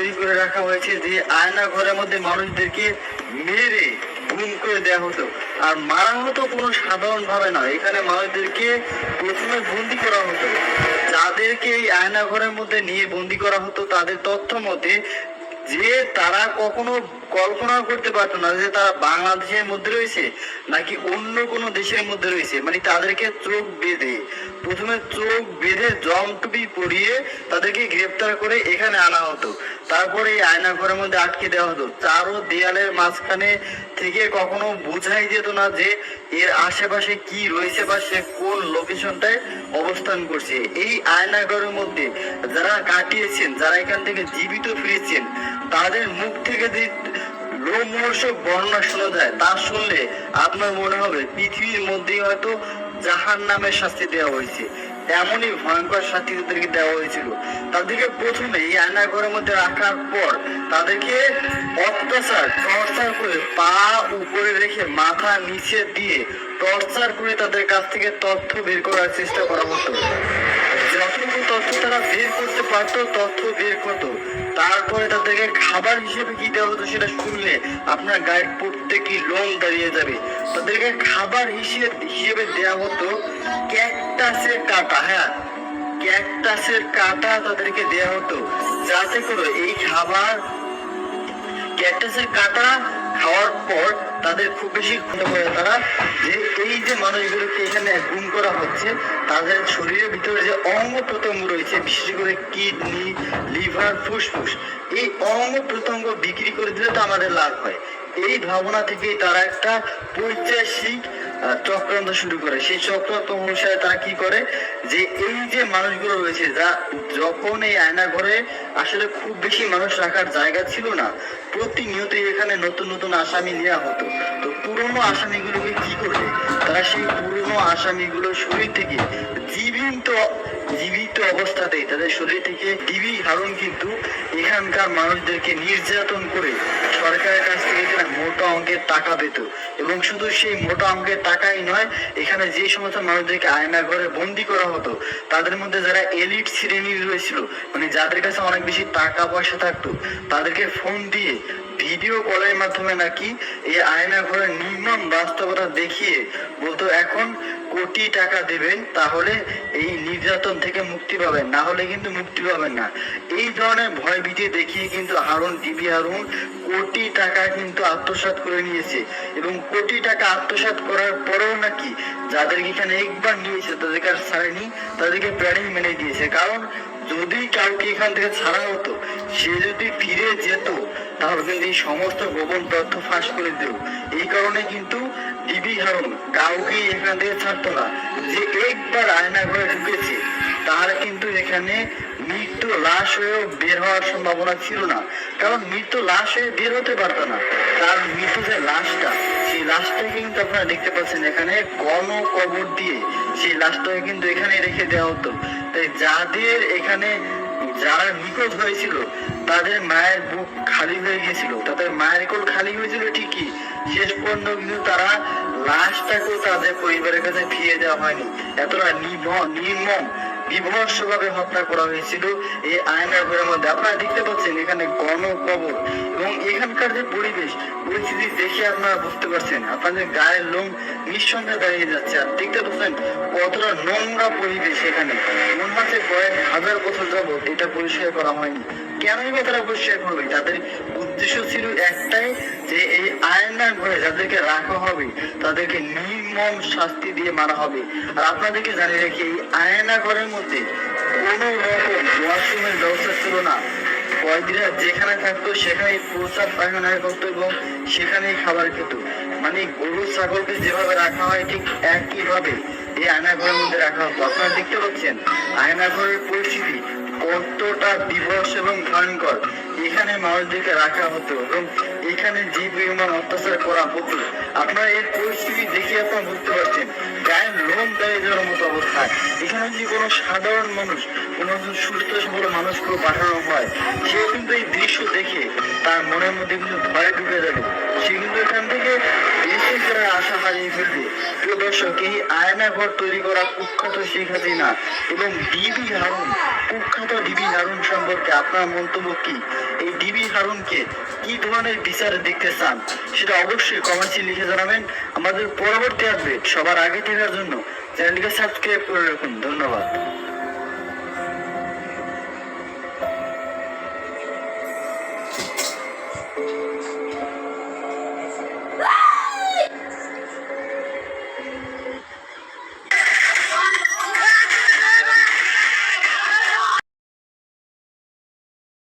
তৈরি করে রাখা হয়েছে যে আয়না ঘরের মধ্যে মানুষদেরকে মেরে গুম করে দেওয়া হতো। আর মারা হতো কোনো সাধারণ ভাবে না। এখানে মানুষদেরকে প্রথমে বন্দি করা হতো। যাদেরকে এই আয়না ঘরের মধ্যে নিয়ে বন্দি করা হতো, তাদের তথ্য মতে যে তারা কখনো কল্পনা করতে পারতো না যে তারা বাংলাদেশের মধ্যে রয়েছে নাকি অন্য কোনো দেশের মধ্যে রয়েছে। মানে তাদেরকে চোখ বেঁধে, প্রথমে চোখ বেঁধে জমটুপি পরিয়ে তাদেরকে গ্রেপ্তার করে এখানে আনা হতো। তারপরে এই আয়না ঘরের মধ্যে আটকে দেওয়া হতো। চারো দেয়ালের মাঝখানে থেকে কখনো বোঝাই যেত না যে এর আশেপাশে কি রয়েছে বা সে কোন লোকেশনটায় অবস্থান করছে। এই আয়না ঘরের মধ্যে যারা কাটিয়েছেন, যারা এখান থেকে জীবিত ফিরেছেন, তাদের মুখ থেকে যে বর্ণনা শোনা যায়। তা শুনলে আপনার মনে হবে পৃথিবীর মধ্যেই হয়তো জাহান শাস্তি দেওয়া হয়েছে। এমনই ভয়ঙ্কর শাস্তি তাদেরকে দেওয়া হয়েছিল। তাদেরকে প্রথমে এই মধ্যে রাখার পর তাদেরকে অত্যাচার, টর্চার করে পা উপরে রেখে মাথা নিচে দিয়ে টর্চার করে তাদের কাছ থেকে তথ্য বের করার চেষ্টা করা হতো। যতটুকু তথ্য তারা বের করতে পারতো, তথ্য বের করতো। তারপরে তাদেরকে খাবার হিসেবে কি দেওয়া হতো সেটা শুনলে আপনার গায়ে প্রত্যেকই লোম দাঁড়িয়ে যাবে? তাদেরকে খাবার হিসেবে হিসেবে দেওয়া হতো ক্যাকটাসের কাটা হ্যাঁ? ক্যাকটাসের কাটা তাদেরকে দেওয়া হতো। যাতে করে এই খাবার ক্যাকটাসের কাটা খাওয়ার পর তাদের খুব বেশি ক্ষত করে তারা যে এই যে মানুষগুলোকে এখানে গুম করা হচ্ছে, তাদের শরীরের ভিতরে যে অঙ্গ প্রত্যঙ্গ রয়েছে, বিশেষ করে কিডনি, লিভার, ফুসফুস, এই অঙ্গ প্রত্যঙ্গ বিক্রি করে দিলে তো আমাদের লাভ হয়। এই ভাবনা থেকেই তারা একটা পৈচাসিক চক্রান্ত শুরু করে। সেই চক্রান্ত অনুসারে তারা কি করে? যে এই যে মানুষগুলো রয়েছে, যা যখন এই আসলে খুব বেশি মানুষ রাখার জায়গা ছিল না প্রতিনিয়ত এখানে নতুন নতুন আসামি নেওয়া হতো। তো পুরনো আসামিগুলোকে কি করবে? তারা সেই পুরনো আসামিগুলো শরীর থেকে জীবিত জীবিত অবস্থাতেই তাদের শরীর থেকে টিভি ধারণ কিন্তু এখানকার মানুষদেরকে নির্যাতন করে সরকারের কাছ থেকে এখানে মোটা অঙ্কের টাকা পেত। এবং শুধু সেই মোটা অঙ্কের টাকাই নয়, এখানে যে সমস্ত মানুষদেরকে আয়না ঘরে বন্দি করা হতো, তাদের মধ্যে যারা এলিট শ্রেণির রয়েছিল মানে যাদের কাছে অনেক বেশি টাকা পয়সা থাকতো, তাদেরকে ফোন দিয়ে ভিডিও কলের মাধ্যমে নাকি এই আয়না ঘরের নির্মম বাস্তবতা দেখিয়ে বলতো, এখন কোটি টাকা দেবেন, তাহলে এই নির্যাতন থেকে মুক্তি পাবেন। না হলে কিন্তু মুক্তি পাবেন না। এই ধরনের ভয় ভীতি দেখিয়ে কিন্তু হারুন টিভি হারুন কোটি টাকা কিন্তু আত্মসাৎ করে নিয়েছে। এবং কোটি টাকা আত্মসাৎ করার পরেও নাকি যাদেরকে এখানে একবার নিয়েছে তাদেরকে আর ছাড়েনি, তাদেরকে প্রাণী মেনে দিয়েছে। কারণ যদি কাউকে এখান থেকে ছাড়া হতো, সে যদি ফিরে যেত তাহলে এই সমস্ত গোপন তথ্য ফাঁস করে দিল এই কারণে কিন্তু ডিবি হারুন কাউকে এখান থেকে ছাড়তো না। যে একবার আয়না ঘরে ঢুকেছে, তার কিন্তু এখানে মৃত্যু লাশ হয়েও বের হওয়ার সম্ভাবনা ছিল না। কারণ মৃত্যু লাশ হয়ে বের হতে পারতো না। তার মৃত্যু যে লাশটা, সেই লাশটাকে কিন্তু আপনারা দেখতে পাচ্ছেন এখানে গণ কবর দিয়ে সেই লাশটাকে কিন্তু এখানে রেখে দেওয়া হতো। তাই যাদের এখানে যারা নিখোঁজ হয়েছিল, তাদের মায়ের বুক খালি হয়ে গেছিল। তাদের মায়ের কোল খালি হয়েছিল ঠিকই, শেষ পর্যন্ত কিন্তু তারা লাশটাকেও তাদের পরিবারের কাছে ফিরিয়ে দেওয়া হয়নি। এতটা নির্ম- নির্মম বিভৎস ভাবে হত্যা করা হয়েছিল। এই আয়নার ঘরের মধ্যে আপনারা দেখতে পাচ্ছেন এখানে গণ কবর এবং এখানকার যে পরিবেশ, পরিস্থিতি দেখে আপনারা বুঝতে পারছেন। আপনাদের গায়ের লোম নিঃসন্দেহে দাঁড়িয়ে যাচ্ছে। আর দেখতে পাচ্ছেন কতটা নোংরা পরিবেশ এখানে। মনে হচ্ছে কয়েক হাজার বছর যাবত এটা পরিষ্কার করা হয়নি। কেনই বা তারা পরিষ্কার করবে? তাদের উদ্দেশ্য ছিল একটাই যে এই আয়না ঘরে যাদেরকে রাখা হবে, তাদেরকে নির্মম শাস্তি দিয়ে মারা হবে। আর আপনাদেরকে জানিয়ে রাখি, এই আয়না ঘরের মধ্যে রকম ওয়াশরুমের ব্যবস্থা ছিল না। কয়েদিরা যেখানে থাকতো সেখানেই প্রস্রাব পায়খানা করতো এবং সেখানেই খাবার খেত। মানে গরু ছাগলকে যেভাবে রাখা হয় ঠিক একইভাবে এই আয়না ঘরের মধ্যে রাখা হতো। আপনারা দেখতে পাচ্ছেন আয়না ঘরের পরিস্থিতি কতটা বিভৎস এবং ভয়ঙ্কর। এখানে মানুষদেরকে রাখা হতো এবং এখানে যে পরিমাণ অত্যাচার করা হতো। আপনারা এই পরিস্থিতি দেখে আপনারা বুঝতে পারছেন। গায়ের লোম দাঁড়িয়ে যাওয়ার মতো অবস্থা। এখানে যদি কোনো সাধারণ মানুষ, কোনো সুস্থ সবল মানুষকে পাঠানো হয়, সে কিন্তু এই দৃশ্য দেখে তার মনের মধ্যে কিন্তু ভয় ঢুকে যাবে। সে দেশে আশা হারিয়ে ফেলবে। প্রিয় দর্শক, এই তৈরি করা কুখ্যাত এবং ডিবি হারুন, কুখ্যাত ডিবি হারুন সম্পর্কে আপনার মন্তব্য কি? এই আচরণকে কি ধরনের বিচার দেখতে চান? সেটা অবশ্যই কমেন্টে লিখে জানাবেন। আমাদের পরবর্তী আপডেট সবার আগে দেখার জন্য চ্যানেলটিকে সাবস্ক্রাইব করে রাখুন। ধন্যবাদ।